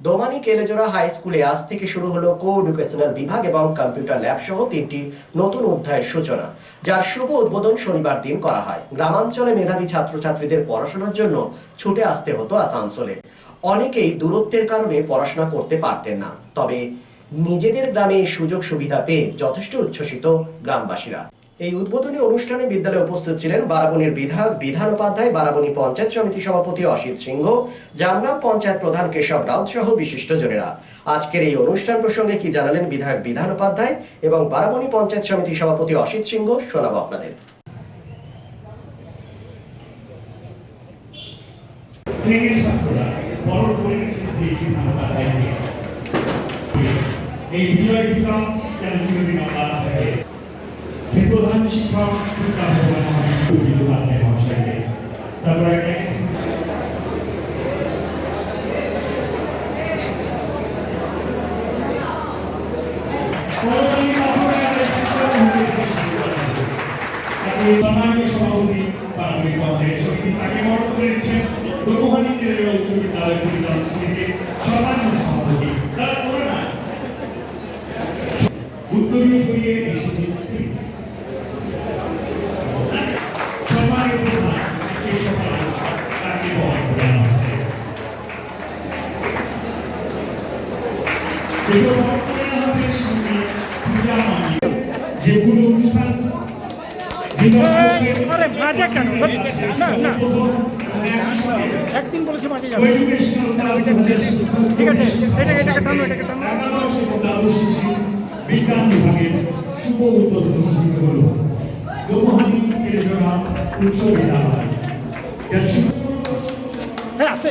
Domani কেলেজোড়া high স্কুলে আজ থেকে শুরু হলো কো এডুকেশনাল বিভাগ এবং কম্পিউটার ল্যাব সহ তিনটি নতুন অধ্যায়ের সূচনা, যার শুভ উদ্বোধন শনিবার দিন করা হয়। গ্রামাঞ্চলে মেধাবী ছাত্রছাত্রীদের পড়াশোনার জন্য ছুটে আসতে হতো আসানসোলে। অনেকেই দূরত্বের কারণে পড়াশোনা করতে পারতেন না। তবে নিজেদের গ্রামে সুযোগ সুবিধা পেয়ে যথেষ্ট উচ্ছ্বসিত গ্রামবাসীরা। এই উদ্বোধনী অনুষ্ঠানে বিদ্যালয়ে উপস্থিত ছিলেন বারাবণীর বিধায়ক, বিধান উপাধ্যায়, বারাবণী পঞ্চায়েত সমিতি সভাপতি অসিত সিংহ জামগ্রাম পঞ্চায়েত প্রধান কেশব রাউত সহ বিশিষ্টজনেরা আজকের এই অনুষ্ঠান প্রসঙ্গে কি জানালেন বিধায়ক, বিধান উপাধ্যায় এবং বারাবণী পঞ্চায়েত সমিতি সভাপতি অসিত সিংহ, শোনাবো আপনাদের। এই বিজয় বিক্রম থাকে? প্রধান শিক্ষক তারপর একটা যেগুলো অনুষ্ঠান একদিন ঠিক আছে শুভ উদ্বোধন অনুষ্ঠিত হল উচ্চ বিদ্যালয় যার শুভ হ্যাঁ আসতে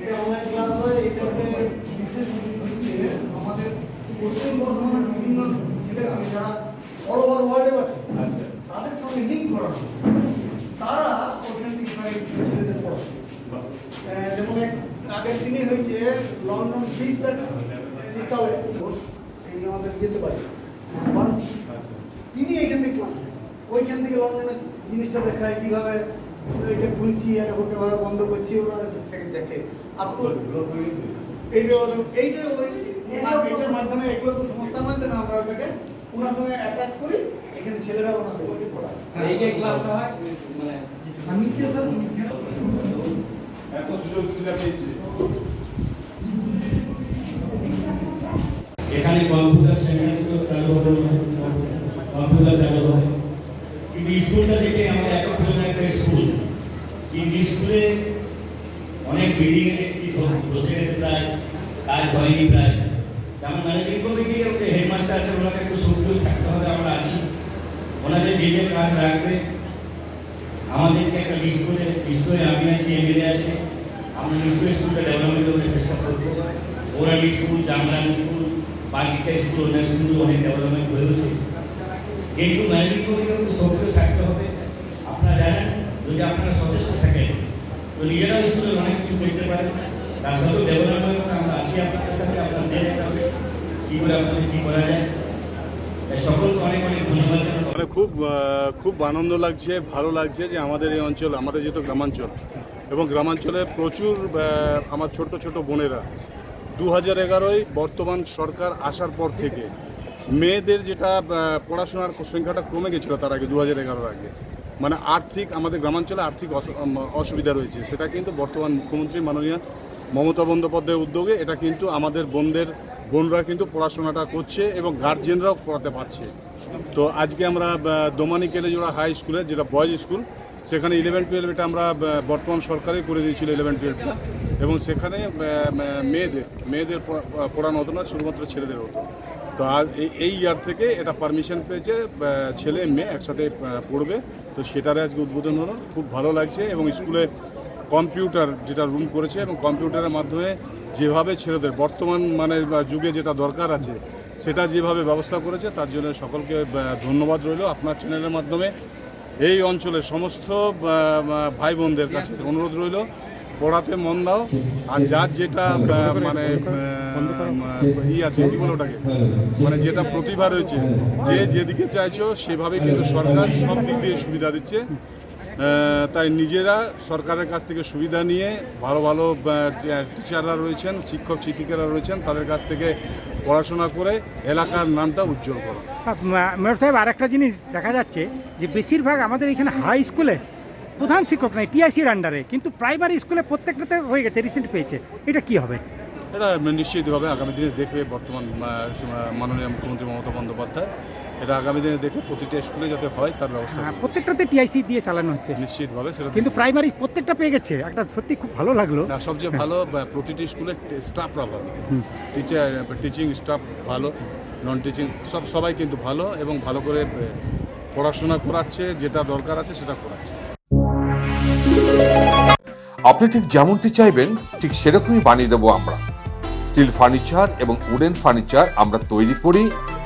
এটা অনলাইন ক্লাস হয় এটাতে বিশেষ হচ্ছে আমাদের পশ্চিম বর্ধমানের বিভিন্ন ছেলেমেয়ে যারা বড় বড় ওয়ার্ডে আছে তাদের সঙ্গে লিঙ্ক করানো তারা ওখান থেকে তারা ছেলেদের পড়াচ্ছে আহ, যেমন এক দিনে হয়েছে লন্ডন ব্রিজটা চলে ঘোষ, এই আমাদের ইয়েতে পারে। তিনি এখান থেকে ক্লাস ওইখান থেকে লন্ডনের জিনিসটা দেখায় কীভাবে এটা খুলছি এটা বন্ধ করছি ওরা থেকে দেখে। আপটু এইটা ওই এটার মাধ্যমে একলব্য সংস্থার মাধ্যমে আমরা ওটাকে ওনার সঙ্গে অ্যাটাচ করি এখানে ছেলেরা ওনার সঙ্গে পড়ায়। এই ক্লাসটা হয় মানে আর স্যার এত সুযোগ সুবিধা পেয়েছে এখানে কম্পিউটার সেন্টারগুলো চালু হবে। কম্পিউটার চালু হবে। কিন্তু স্কুলটা দেখে আমরা এত একটা স্কুল। কিন্তু স্কুলে অনেক বিল্ডিং এ দেখছি বসে গেছে প্রায়, কাজ হয়নি প্রায়। যেমন ম্যানেজিং কমিটি হেডমাস্টার আছে, ওনাকে একটু সক্রিয় থাকতে হবে, আমরা আছি। ওনাদের যে যে কাজ রাখবে আমাদেরকে একটা লিস্ট করে লিস্ট করে আমি আছি, এমএলএ আছে। আমরা নিশ্চয়ই স্কুলটা ডেভেলপমেন্ট করতে চেষ্টা করব। Orally school Jamgram school Bagicha school অন্য স্কুল অনেক ডেভেলপমেন্ট হয়েছে কিন্তু ম্যানেজিং কমিটি একটু সক্রিয় থাকতে হবে। আপনারা জানেন, যদি আপনারা সদস্য থাকেন, তো নিজেরাও স্কুলে অনেক কিছু করতে পারেন। তার সঙ্গে ডেভেলপমেন্ট আমরা আছি আপনাদের সাথে, আপনাদের কী করে, আপনাদের কী করা যায়? সকলকে অনেক অনেক ধন্যবাদ মানে খুব খুব আনন্দ লাগছে, ভালো লাগছে যে আমাদের এই অঞ্চল, আমাদের যেহেতু গ্রামাঞ্চল, এবং গ্রামাঞ্চলে প্রচুর আমার ছোট ছোট বোনেরা। দু হাজার এগারোয় বর্তমান সরকার আসার পর থেকে মেয়েদের যেটা পড়াশোনার সংখ্যাটা কমে গেছিল তার আগে দু হাজার এগারোর আগে। মানে আর্থিক, আমাদের গ্রামাঞ্চলে আর্থিক অস- অসুবিধা রয়েছে। সেটা কিন্তু বর্তমান মুখ্যমন্ত্রী মাননীয় মমতা বন্দ্যোপাধ্যায়ের উদ্যোগে, এটা কিন্তু আমাদের বোনদের বোনরা কিন্তু পড়াশোনাটা করছে এবং গার্জেনরাও পড়াতে পারছে। তো আজকে আমরা দোমানি কেলেজোড়া হাই স্কুলে যেটা বয়েজ স্কুল সেখানে ইলেভেন টুয়েলভ এটা আমরা বর্তমান সরকারই করে দিয়েছিল ইলেভেন টুয়েলভটা এবং সেখানে মেয়েদের মেয়েদের পড়া- পড়ানো হতো না, শুধুমাত্র ছেলেদের হতো। তো আজ এই- এই ইয়ার থেকে এটা পারমিশন পেয়েছে ছেলে, মেয়ে একসাথে পড়বে। তো সেটারে আজকে উদ্বোধন হলো, খুব ভালো লাগছে এবং স্কুলে কম্পিউটার যেটা রুম করেছে এবং কম্পিউটারের মাধ্যমে যেভাবে ছেলেদের বর্তমান মানে যুগে যেটা দরকার আছে, সেটা যেভাবে ব্যবস্থা করেছে, তার জন্য সকলকে ধন্যবাদ রইল আপনার চ্যানেলের মাধ্যমে। এই অঞ্চলের সমস্ত ভাই বোনদের কাছে অনুরোধ রইল, পড়াতে মন দাও, আর যার যেটা মানে ই আছে, কি বলে ওটাকে মানে যেটা প্রতিভা রয়েছে, যে যেদিকে চাইছো, সেভাবে কিন্তু সরকার সব দিক দিয়ে সুবিধা দিচ্ছে। তাই নিজেরা সরকারের কাছ থেকে সুবিধা নিয়ে ভালো ভালো টিচাররা রয়েছেন শিক্ষক শিক্ষিকারা রয়েছেন তাদের কাছ থেকে পড়াশোনা করে এলাকার নামটা উজ্জ্বল করা। মেয়র সাহেব আর একটা জিনিস দেখা যাচ্ছে যে বেশিরভাগ আমাদের এখানে হাই স্কুলে প্রধান শিক্ষক নাই টিআইসির আন্ডারে কিন্তু প্রাইমারি স্কুলে প্রত্যেকটাতে হয়ে গেছে রিসেন্ট পেয়েছে। এটা কি হবে? এটা নিশ্চিতভাবে আগামী দিনে দেখবে বর্তমান মাননীয় মুখ্যমন্ত্রী মমতা বন্দ্যোপাধ্যায়। এটা আগামী দিনে দেখে প্রতিটা স্কুলে যাতে হয় তার ব্যবস্থা হ্যাঁ, প্রত্যেকটাতে টিআইসি দিয়ে চালানো হচ্ছে। নিশ্চিতভাবে সেটা কিন্তু প্রাইমারি প্রত্যেকটা পেয়ে গেছে। একটা সত্যি খুব ভালো লাগল। না সবচেয়ে ভালো প্রতিটি স্কুলের স্টাফরা ভালো। টিচার টিচিং স্টাফ ভালো নন টিচিং সব সবাই কিন্তু ভালো এবং ভালো করে পড়াশোনা করাচ্ছে যেটা দরকার আছে সেটা করাচ্ছে। আপনি ঠিক যেমনটি চাইবেন ঠিক সেরকমই বানিয়ে দেবো আমরা। স্টিল ফার্নিচার এবং উডেন ফার্নিচার আমরা তৈরি করি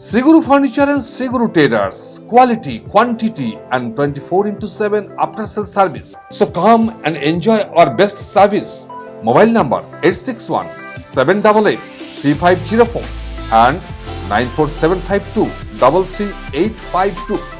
Siguru Furniture and Siguru Traders. Quality, quantity, and 24 into 7 after sale service. So come and enjoy our best service. Mobile number 861 788 3504 and 94752 33852.